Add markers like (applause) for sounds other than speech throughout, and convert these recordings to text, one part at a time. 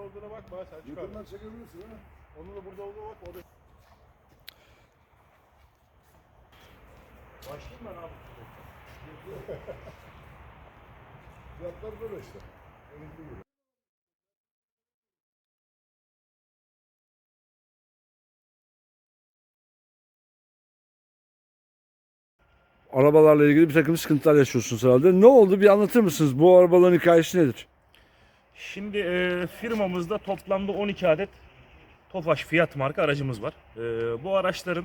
olduğuna bakma sen çıkar. Yakından çekebilirsin ha. Onun da burada olduğuna bakma. O da... Başlayayım ben abi. (laughs) Fiyatlar böyle işte. Önümüzde gibi. Arabalarla ilgili bir takım sıkıntılar yaşıyorsunuz herhalde. Ne oldu bir anlatır mısınız? Bu arabaların hikayesi nedir? Şimdi e, firmamızda toplamda 12 adet Tofaş Fiat marka aracımız var. E, bu araçların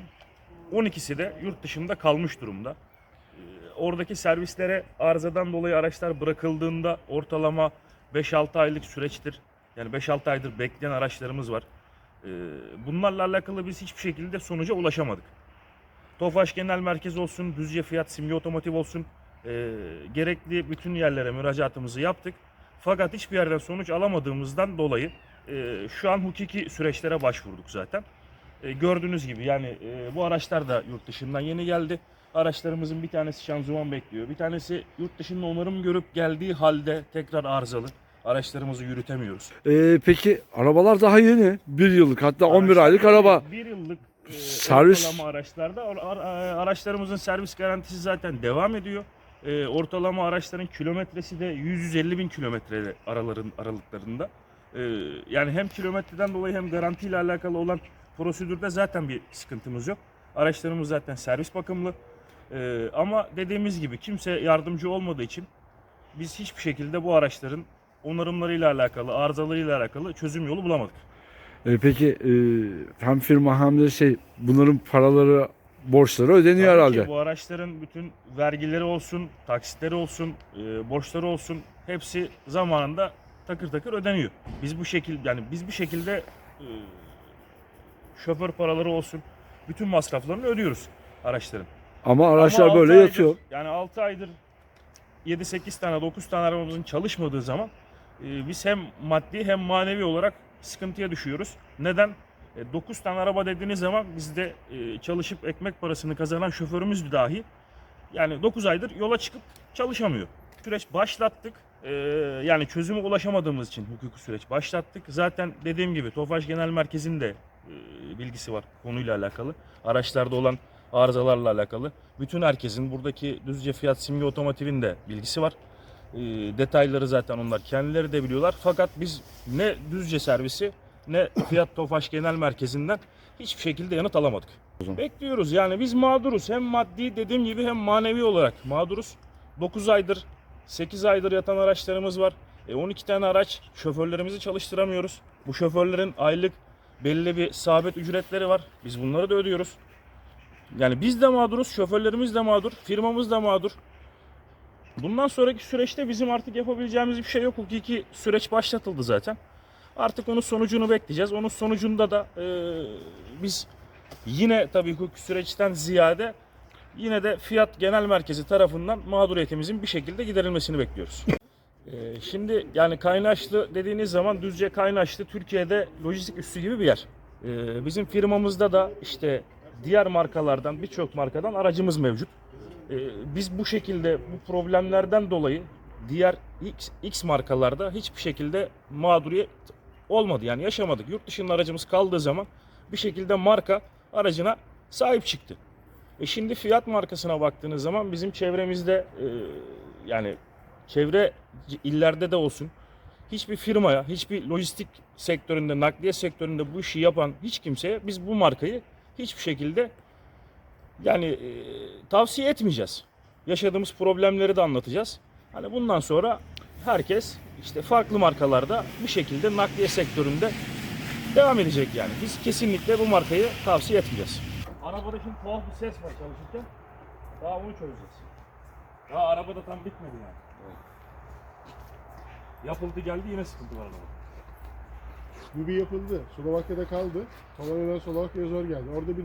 12'si de yurt dışında kalmış durumda. E, oradaki servislere arızadan dolayı araçlar bırakıldığında ortalama 5-6 aylık süreçtir. Yani 5-6 aydır bekleyen araçlarımız var. E, bunlarla alakalı biz hiçbir şekilde sonuca ulaşamadık. Tofaş Genel Merkez olsun, Düzce Fiyat Simge Otomotiv olsun e, gerekli bütün yerlere müracaatımızı yaptık. Fakat hiçbir yerden sonuç alamadığımızdan dolayı e, şu an hukuki süreçlere başvurduk zaten. E, gördüğünüz gibi yani e, bu araçlar da yurt dışından yeni geldi. Araçlarımızın bir tanesi şanzıman bekliyor. Bir tanesi yurt dışında onarım görüp geldiği halde tekrar arızalı. Araçlarımızı yürütemiyoruz. Ee, peki arabalar daha yeni. Bir yıllık hatta 11 aylık araba. Bir yıllık e, Servis- araçlarda ar- ar- araçlarımızın servis garantisi zaten devam ediyor. E, ortalama araçların kilometresi de 100-150 bin kilometre araların aralıklarında. E, yani hem kilometreden dolayı hem garantiyle alakalı olan prosedürde zaten bir sıkıntımız yok. Araçlarımız zaten servis bakımlı. E, ama dediğimiz gibi kimse yardımcı olmadığı için biz hiçbir şekilde bu araçların onarımlarıyla alakalı, arızalarıyla alakalı çözüm yolu bulamadık. Ee, peki e, hem firma hem de şey bunların paraları, borçları ödeniyor Tabii herhalde. ki bu araçların bütün vergileri olsun, taksitleri olsun, e, borçları olsun hepsi zamanında takır takır ödeniyor. Biz bu şekilde yani biz bir şekilde e, şoför paraları olsun bütün masraflarını ödüyoruz araçların. Ama araçlar Ama böyle aydır- yatıyor. yani 6 aydır 7-8 tane 9 tane arabamızın çalışmadığı zaman e, biz hem maddi hem manevi olarak sıkıntıya düşüyoruz. Neden? 9 tane araba dediğiniz zaman bizde e, çalışıp ekmek parasını kazanan şoförümüz dahi yani 9 aydır yola çıkıp çalışamıyor. Süreç başlattık. E, yani çözüme ulaşamadığımız için hukuki süreç başlattık. Zaten dediğim gibi Tofaş Genel Merkezi'nin de e, bilgisi var konuyla alakalı. Araçlarda olan arızalarla alakalı. Bütün herkesin buradaki Düzce Fiyat Simge Otomotiv'in de bilgisi var. E, detayları zaten onlar kendileri de biliyorlar. Fakat biz ne Düzce servisi ne Fiyat Tofaş Genel Merkezi'nden hiçbir şekilde yanıt alamadık. Bekliyoruz yani biz mağduruz. Hem maddi dediğim gibi hem manevi olarak mağduruz. 9 aydır 8 aydır yatan araçlarımız var. E 12 tane araç şoförlerimizi çalıştıramıyoruz. Bu şoförlerin aylık belli bir sabit ücretleri var. Biz bunları da ödüyoruz. Yani biz de mağduruz, şoförlerimiz de mağdur, firmamız da mağdur. Bundan sonraki süreçte bizim artık yapabileceğimiz bir şey yok. Hukuki süreç başlatıldı zaten. Artık onun sonucunu bekleyeceğiz. Onun sonucunda da e, biz yine tabii hukuki süreçten ziyade yine de Fiyat Genel Merkezi tarafından mağduriyetimizin bir şekilde giderilmesini bekliyoruz. E, şimdi yani Kaynaşlı dediğiniz zaman Düzce Kaynaşlı Türkiye'de lojistik üssü gibi bir yer. E, bizim firmamızda da işte diğer markalardan birçok markadan aracımız mevcut. E, biz bu şekilde bu problemlerden dolayı diğer X, X markalarda hiçbir şekilde mağduriyet olmadı. Yani yaşamadık. Yurt dışında aracımız kaldığı zaman bir şekilde marka aracına sahip çıktı. E şimdi fiyat markasına baktığınız zaman bizim çevremizde e, yani çevre illerde de olsun hiçbir firmaya, hiçbir lojistik sektöründe, nakliye sektöründe bu işi yapan hiç kimseye biz bu markayı hiçbir şekilde yani e, tavsiye etmeyeceğiz. Yaşadığımız problemleri de anlatacağız. Hani bundan sonra herkes işte farklı markalarda bir şekilde nakliye sektöründe devam edecek yani. Biz kesinlikle bu markayı tavsiye etmeyeceğiz. Arabada şimdi tuhaf bir ses var çalışırken. Daha onu çözeceğiz. Daha arabada tam bitmedi yani. Yapıldı geldi yine sıkıntı var arabada. Bu bir yapıldı. Slovakya'da kaldı. Polonya'dan Slovakya'ya zor geldi. Orada bir